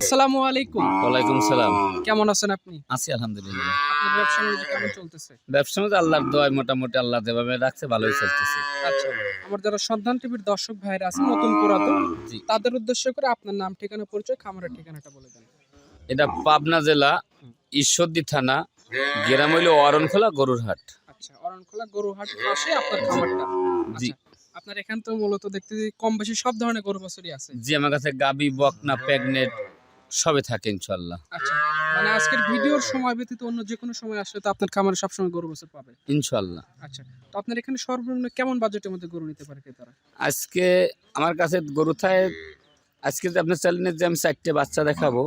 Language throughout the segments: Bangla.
আসসালামু আলাইকুম। ওয়ালাইকুম সালাম। কেমন আছেন আপনি? আছি আলহামদুলিল্লাহ। আপনার ব্যবসা কেমন চলতেছে? ব্যবসা আল্লাহর দোয়ায় মোটামুটি আল্লাহ যেভাবে রাখছে ভালোই চলতেছে। আচ্ছা আমার যারা সন্ধান টিভির দর্শক ভাইরা আছে নতুন পুরাতন তাদের উদ্দেশ্য করে আপনার নাম ঠিকানা পরিচয় খামারের ঠিকানাটা বলে দেন। এটা পাবনা জেলা ঈশ্বরদী থানা গ্রাম হইল অরণখোলা গরুর হাট আচ্ছা অরণখোলা গরুহাট পাশে আপনার খামারটা। জি। আচ্ছা, আপনার এখান তো মূলত দেখতে কম বেশি সব ধরনের গরু বছরই আছে। জি আমার কাছে গাবি বকনা প্রেগনেট সবে থাকে ইনশাল্লাহ আচ্ছা মানে আজকের ভিডিওর সময় ব্যতীত অন্য যে কোনো সময় আসলে তো আপনার খামারে সবসময় গরু বছর পাবে। ইনশাল্লাহ আচ্ছা তো আপনার এখানে সর্বনিম্ন কেমন বাজেটের মধ্যে গরু নিতে পারে ক্রেতারা আজকে আমার কাছে গরু থায় আজকে যে আপনার চ্যানেলে যে আমি চারটে বাচ্চা দেখাবো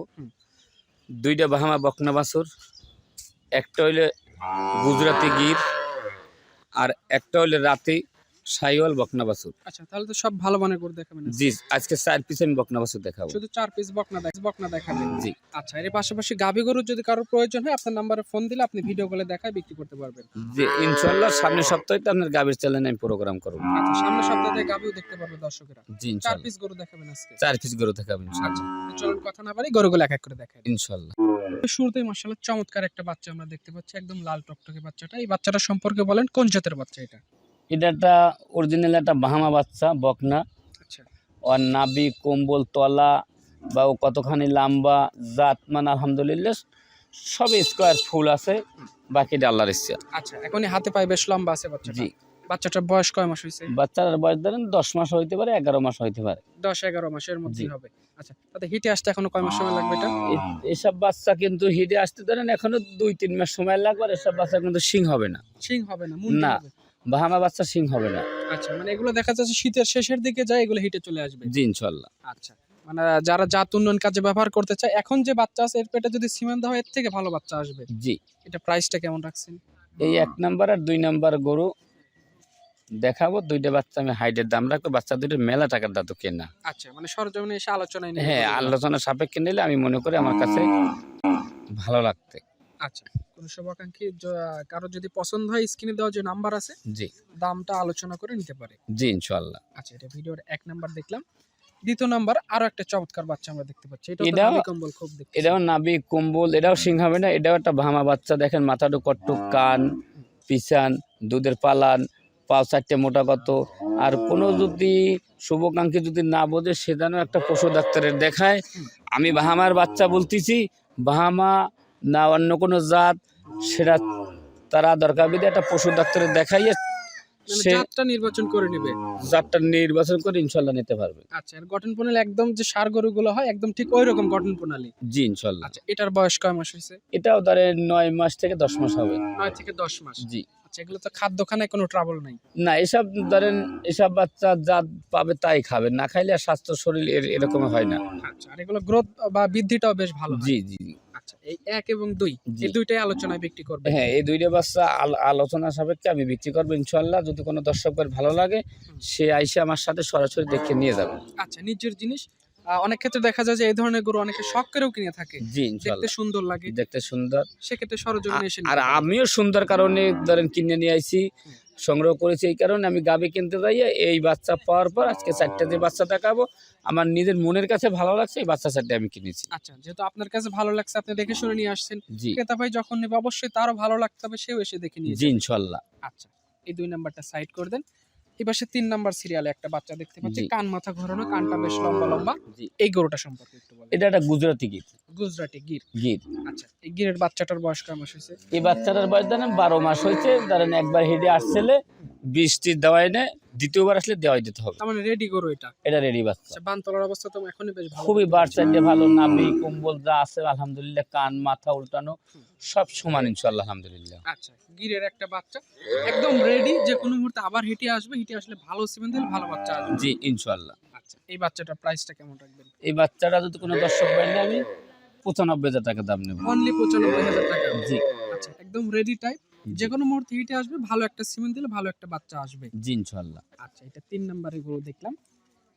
দুইটা বাহামা বকনা বাছুর একটা হইলে গুজরাতি গির আর একটা হইলে রাতে সাইওয়াল বকনা বাছুর। আচ্ছা তাহলে তো সব ভালো মানের গরু দেখাবেন জি আজকে চার পিস আমি বকনা বাছুর দেখাবো। শুধু চার পিস বকনা বকনা দেখাবেন। জি। আচ্ছা এর পাশাপাশি গাভী গরুর যদি কারোর প্রয়োজন হয় আপনার নাম্বারে ফোন দিলে আপনি ভিডিও কলে দেখায় বিক্রি করতে পারবেন। যে ইনশাল্লাহ সামনের সপ্তাহে তো আপনার চ্যানেলে আমি প্রোগ্রাম করব। আচ্ছা সামনের সপ্তাহে গাভীও দেখতে পারবে দর্শকেরা। জি চার পিস গরু দেখাবেন আজকে। চার পিস গরু দেখাবো ইনশাল্লাহ আচ্ছা চলুন কথা না বাড়ি গরুগুলো এক এক করে দেখাই। ইনশাল্লাহ শুরুতেই মাশাআল্লাহ চমৎকার একটা বাচ্চা আমরা দেখতে পাচ্ছি একদম লাল টকটকে বাচ্চাটা। এই বাচ্চাটা সম্পর্কে বলেন কোন জাতের বাচ্চা এটা? এটা একটা অরিজিনাল একটা বাহামা বাচ্চা বকনা। আচ্ছা। ওর নাবি কম্বল তলা বা ও কতখানি লম্বা জাত মানে আলহামদুলিল্লাহ সব স্কোয়ার ফুল আছে বাকিটা আল্লাহর ইচ্ছা। আচ্ছা এখনই হাতে পায়ে বেশ লম্বা আছে বাচ্চাটা। জি। বাচ্চাটার বয়স কয় মাস হয়েছে বাচ্চার বয়স ধরেন দশ মাস হইতে পারে এগারো মাস হইতে পারে। দশ এগারো মাসের মধ্যেই জি। হবে। আচ্ছা তাতে হিটে আসতে এখনও কয় মাস সময় লাগবে এটা? এসব বাচ্চা কিন্তু হিটে আসতে ধরেন এখনও দুই তিন মাস সময় লাগবে আর এসব বাচ্চা কিন্তু সিং হবে না। সিং হবে না না। বাহামা বাচ্চা সিং হবে না। আচ্ছা মানে এগুলো দেখা যাচ্ছে শীতের শেষের দিকে যায় এগুলো হিটে চলে আসবে। জি ইনশাল্লাহ আচ্ছা মানে যারা জাত উন্নয়ন কাজে ব্যবহার করতে চায় এখন যে বাচ্চা আছে এর পেটে যদি সিমেন্ট দেওয়া এর থেকে ভালো বাচ্চা আসবে। জি। এটা প্রাইসটা কেমন রাখছেন? এই এক নাম্বার আর দুই নাম্বার গরু দেখাবো দুইটা বাচ্চা আমি হাইটের দাম রাখব বাচ্চা দুইটা মেলা টাকার দাঁতো কেনা। আচ্ছা মানে সরজমিনে এসে আলোচনায় নিয়ে হ্যাঁ আলোচনা সাপেক্ষে নিলে আমি মনে করি আমার কাছে ভালো লাগতে আচ্ছা। শুভাকাঙ্ক্ষী কারও যদি পছন্দ হয় স্ক্রিনে দেওয়া যে নাম্বার আছে জি। দামটা আলোচনা করে নিতে পারে। জি ইনশাল্লাহ আচ্ছা এটা ভিডিওর এক নাম্বার দেখলাম। দ্বিতীয় নাম্বার আরও একটা চমৎকার বাচ্চা আমরা দেখতে পাচ্ছি। এটা এটাও- কম্বল খুব দেখতে এটাও নাবি কম্বল এটাও সিং হবে না এটাও একটা ভামা বাচ্চা দেখেন মাথাটা কট্টুক কান পিছান দুধের পালান পাও চারটে মোটা কত। আর কোনো যদি শুভকাঙ্ক্ষী যদি না বোঝে সে যেন একটা পশু ডাক্তারের দেখায়। আমি বাহামার বাচ্চা বলতেছি বাহামা না অন্য কোনো জাত সেটা তারা দরকার বিধে একটা পশু ডাক্তারের দেখাইয়ে মানে জাতটা নির্বাচন করে নেবে। জাতটা নির্বাচন করে ইনশাল্লাহ নিতে পারবে। আচ্ছা গঠন প্রণালী একদম যে সার গরুগুলো হয় একদম ঠিক ওই রকম গঠন প্রণালী? জি ইনশাল্লাহ। আচ্ছা এটার বয়স কয় মাস হয়েছে? এটাও ধরেন নয় মাস থেকে দশ মাস হবে। নয় থেকে দশ মাস? জি। আচ্ছা এগুলো তো খাদ্যখানায় কোনো ট্রাবল নাই। না এসব ধরেন এসব বাচ্চা যা পাবে তাই খাবে না খাইলে আর স্বাস্থ্য শরীর এরকম হয় না। আচ্ছা আর এগুলো গ্রোথ বা বৃদ্ধিটাও বেশ ভালো। জি জি। আচ্ছা এই এক এবং দুই। এই দুইটাই আলোচনায় বিক্রি করবে। হ্যাঁ এই দুইটা বাচ্চা আল- আলোচনা সাপেক্ষে আমি বিক্রি করব ইনশাল্লাহ যদি কোনো দর্শকের ভালো লাগে সে আইসে আমার সাথে সরাসরি দেখে নিয়ে যাবে। আচ্ছা নিজের জিনিস অনেক ক্ষেত্রে দেখা যায় যে এই ধরনের গরু অনেকে শখ করেও কিনে থাকে। জি দেখতে সুন্দর লাগে। দেখতে সুন্দর। সেক্ষেত্রে সরজমিনে এসে আর আমিও সুন্দর কারণে ধরেন কিনে নিয়ে আইছি সংগ্রহ করেছি এই কারণে আমি গাবি কিনতে যাই এই বাচ্চা পাওয়ার পর আজকে চারটে যে বাচ্চা দেখাবো আমার নিজের মনের কাছে ভালো লাগছে এই বাচ্চা চারটে আমি কিনেছি। আচ্ছা যেহেতু আপনার কাছে ভালো লাগছে আপনি দেখে শুনে নিয়ে আসছেন। জি। ক্রেতা ভাই যখন নেবে অবশ্যই তারও ভালো লাগতে হবে সেও এসে দেখে নিয়ে জি। ইনশাল্লাহ। আচ্ছা এই দুই নাম্বারটা সাইড করে দেন। এই পাশে তিন নাম্বার সিরিয়ালে একটা বাচ্চা দেখতে পাচ্ছি। কান মাথা ঘোরানো কানটা বেশ লম্বা লম্বা। এই গরুটা সম্পর্কে একটু বলেন। এটা একটা গুজরাটি গীত গুজরাটি গির। গীত আচ্ছা এই গিরের বাচ্চাটার বয়স কয় মাস হয়েছে? এই বাচ্চাটার বয়স ধরেন বারো মাস হয়েছে। ধরেন একবার হেডে আসছিলে বৃষ্টির দেওয়ায় নে দ্বিতীয়বার আসলে দেওয়াই দিতে হবে। তার মানে রেডি করো এটা। এটা রেডি বাচ্চা। আচ্ছা বানতলার অবস্থা তো এখনই বেশ ভালো। খুবই বার চাইলে ভালো নাবি কম্বল যা আছে আলহামদুলিল্লাহ কান মাথা উল্টানো সব সমান ইনশাল্লাহ আলহামদুলিল্লাহ। আচ্ছা গিরের একটা বাচ্চা একদম রেডি যে কোনো মুহূর্তে আবার হেঁটে আসবে হেঁটে আসলে ভালো সিমেন্ট দিলে ভালো বাচ্চা আসবে। জি ইনশাআল্লাহ। আচ্ছা এই বাচ্চাটার প্রাইসটা কেমন রাখবেন? এই বাচ্চাটা যদি কোনো দর্শক পাই না আমি পঁচানব্বই হাজার টাকা দাম নেব। অনলি পঁচানব্বই হাজার টাকা। জি। আচ্ছা একদম রেডি টাইপ যে কোনো মুহূর্তে হেঁটে আসবে ভালো একটা সিমেন্ট দিলে ভালো একটা বাচ্চা আসবে। জি ইনশাল্লাহ আচ্ছা এটা তিন নাম্বারের গরু দেখলাম।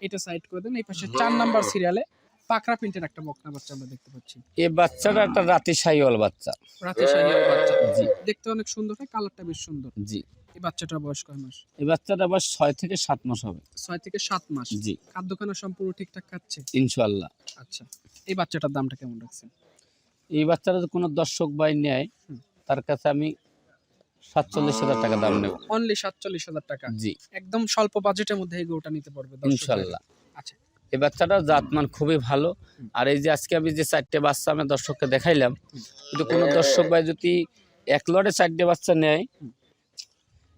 এটা সাইড করে দেন এই পাশে চার নাম্বার সিরিয়ালে পাকড়া প্রিন্টের একটা বকনা বাচ্চা আমরা দেখতে পাচ্ছি। এই বাচ্চাটা একটা রাতি সাইওয়াল বাচ্চা। রাতে শাহিয়াল বাচ্চা। জি। দেখতে অনেক সুন্দর হয় কালারটা বেশ সুন্দর। জি। এই বাচ্চাটার বয়স কয় মাস? এই বাচ্চাটা আবার ছয় থেকে সাত মাস হবে। ছয় থেকে সাত মাস। জি। খাদ্য খাদ্যখানা সম্পূর্ণ ঠিকঠাক খাচ্ছে? ইনশাল্লাহ আচ্ছা এই বাচ্চাটার দামটা কেমন রাখছেন? এই বাচ্চাটা কোনো দর্শক বাই নেয়। তার কাছে আমি সাতচল্লিশ হাজার টাকা দাম নেব। অনলি সাতচল্লিশ হাজার টাকা। জি। একদম স্বল্প বাজেটের মধ্যে এই গরুটা নিতে পারবে ইনশাল্লাহ। আচ্ছা। এই বাচ্চাটা জাতমান খুবই ভালো। আর এই যে আজকে আমি যে চারটে বাচ্চা আমি দর্শককে দেখাইলাম। যদি কোনো দর্শক ভাই যদি এক লড়ে চারটে বাচ্চা নেয়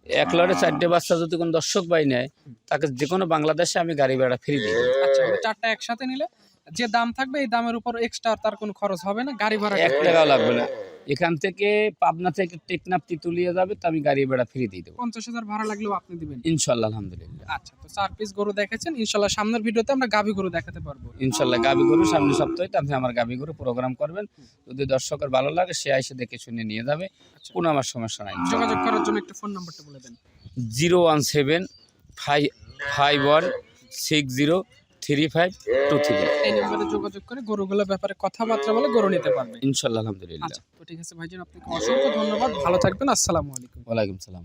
এক লড়ে চারটে বাচ্চা যদি কোনো দর্শক ভাই নেয় তাকে যে কোনো বাংলাদেশে আমি গাড়ি ভাড়া ফ্রি দিই। আচ্ছা চারটা একসাথে নিলে যে দাম থাকবে এই দামের উপর এক্সট্রা তার কোনো খরচ হবে না গাড়ি ভাড়া এক টাকাও লাগবে না। এখান থেকে পাবনা থেকে টেকনাফ তিতুলিয়ে যাবে তো আমি গাড়ি ভাড়া ফ্রি দিয়ে দেবো। পঞ্চাশ হাজার ভাড়া লাগলেও আপনি দিবেন। ইনশাল্লাহ আলহামদুলিল্লাহ। আচ্ছা তো চার পিস গরু দেখেছেন। ইনশাল্লাহ সামনের ভিডিওতে আমরা গাভী গরু দেখাতে পারব। ইনশাল্লাহ গাবি গরু সামনে সপ্তাহে আপনি আমার গাবি গরু প্রোগ্রাম করবেন। যদি দর্শকের ভালো লাগে সে এসে দেখে শুনে নিয়ে যাবে। আচ্ছা। কোনো আমার সমস্যা নাই। যোগাযোগ করার জন্য একটা ফোন নাম্বারটা বলে দেন। Zero one seven five five one six zero three five two three এই নাম্বারে যোগাযোগ করে গরুগুলোর ব্যাপারে কথাবার্তা বলে গরু নিতে পারবে। ইনশাল্লাহ আলহামদুলিল্লাহ। আচ্ছা তো ঠিক আছে ভাইজান আপনাকে অসংখ্য ধন্যবাদ। ভালো থাকবেন আসসালামু আলাইকুম। ওয়ালাইকুম সালাম।